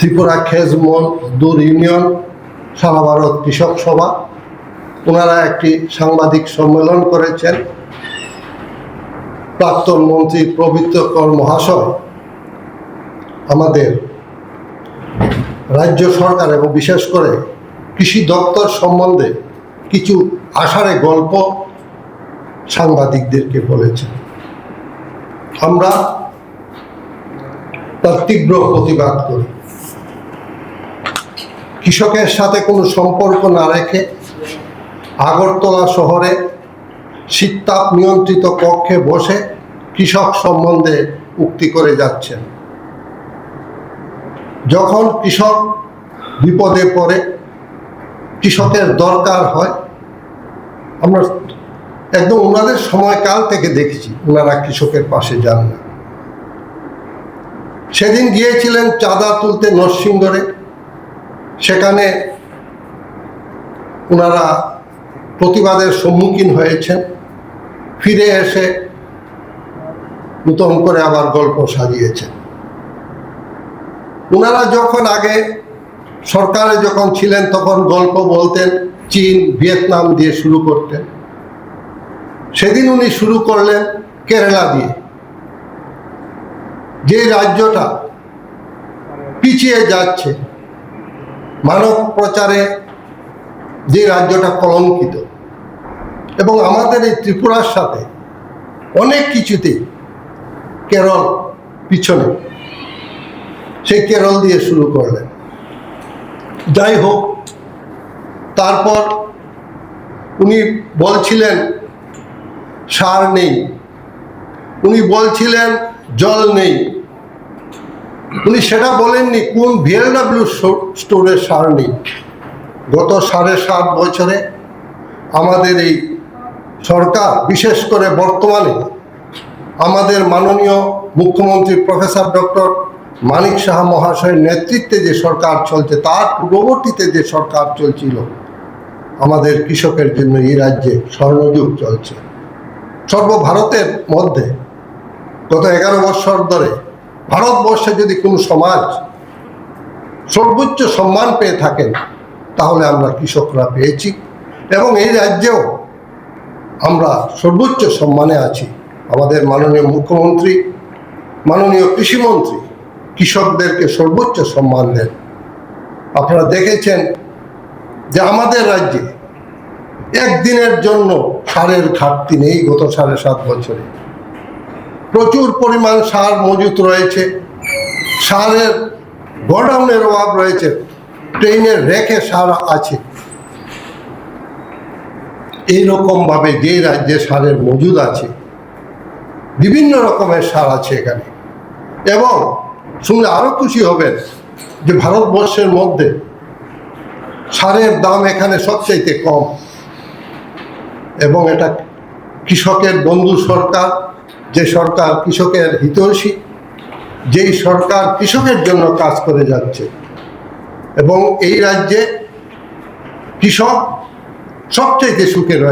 ত্রিপুরা খেজমল দূর ইউনিয়ন সারা ভারত কৃষক সভা। ওনারা একটি সাংবাদিক সম্মেলন করেছেন। প্রাক্তন মন্ত্রী পবিত্র কর মহাশয়, আমাদের রাজ্য সরকার এবং বিশেষ করে কৃষি দপ্তর সম্বন্ধে কিছু আষাঢ়ে গল্প সাংবাদিকদেরকে বলেছেন। আমরা তার তীব্র প্রতিবাদ করি। কৃষকের সাথে কোনো সম্পর্ক না রেখে আগরতলা শহরে শীততাপ নিয়ন্ত্রিত কক্ষে বসে কৃষক সম্বন্ধে উক্তি করে যাচ্ছেন। যখন কৃষক বিপদে পড়ে, কৃষকের দরকার হয়, আমরা একদম ওনাদের সময়কাল থেকে দেখেছি, ওনারা কৃষকের পাশে যান না। সেদিন গিয়েছিলেন চাঁদা তুলতে নরসিংগড়ে সেখানে ওনারা প্রতিবাদের সম্মুখীন হয়েছেন। ফিরে এসে নূতন করে আবার গল্প সাজিয়েছেন। ওনারা যখন আগে সরকারে যখন ছিলেন, তখন গল্প বলতেন, চীন, ভিয়েতনাম দিয়ে শুরু করতেন। সেদিন উনি শুরু করলেন কেরালা দিয়ে। যে রাজ্যটা পিছিয়ে যাচ্ছে মানব প্রচারে যে রাজ্যটা কলঙ্কিত এবং আমাদের এই ত্রিপুরার সাথে অনেক কিছুতেই কেরল পিছনে, সেই কেরল দিয়ে শুরু করলেন। যাই হোক, তারপর উনি বলছিলেন, সার নেই। উনি বলছিলেন, জল নেই। উনি সেটা বলেননি, কোন ভিএলডাব্লিউ স্টোরের সার নেই। গত সাড়ে সাত বছরে আমাদের এই সরকার, বিশেষ করে বর্তমানে আমাদের মাননীয় মুখ্যমন্ত্রী প্রফেসর ডক্টর মানিক সাহা মহাশয়ের নেতৃত্বে যে সরকার চলছে, তার পূর্ববর্তীতে যে সরকার চলছিল, আমাদের কৃষকের জন্য এই রাজ্যে স্বর্ণযুগ চলছে। সর্বভারতের মধ্যে গত এগারো বছর ধরে ভারতবর্ষে যদি কোনো সমাজ সর্বোচ্চ সম্মান পেয়ে থাকেন, তাহলে আমরা কৃষকরা পেয়েছি এবং এই রাজ্যেও আমরা সর্বোচ্চ সম্মানে আছি। আমাদের মাননীয় মুখ্যমন্ত্রী, মাননীয় কৃষিমন্ত্রী কৃষকদেরকে সর্বোচ্চ সম্মান দেন। আপনারা দেখেছেন যে আমাদের রাজ্যে একদিনের জন্য সারের ঘাটতি নেই গত সাড়ে সাত বছরে। প্রচুর পরিমাণ সার মজুত রয়েছে। সারের গোডাউনের অভাব রয়েছে। ট্রেনের রেখে সার আছে। এইরকমভাবে যে রাজ্যে সারের মজুদ আছে, বিভিন্ন রকমের সার আছে এখানে। এবং শুনলে আরও খুশি হবেন যে ভারতবর্ষের মধ্যে সারের দাম এখানে সবচাইতে কম। এবং এটা কৃষকের বন্ধু সরকার যে সরকার কৃষকের হিতৈষী, যেই সরকার কৃষকের জন্য কাজ করে যাচ্ছে। এবং এই রাজ্যে কৃষক সবচেয়ে সুখে রয়েছে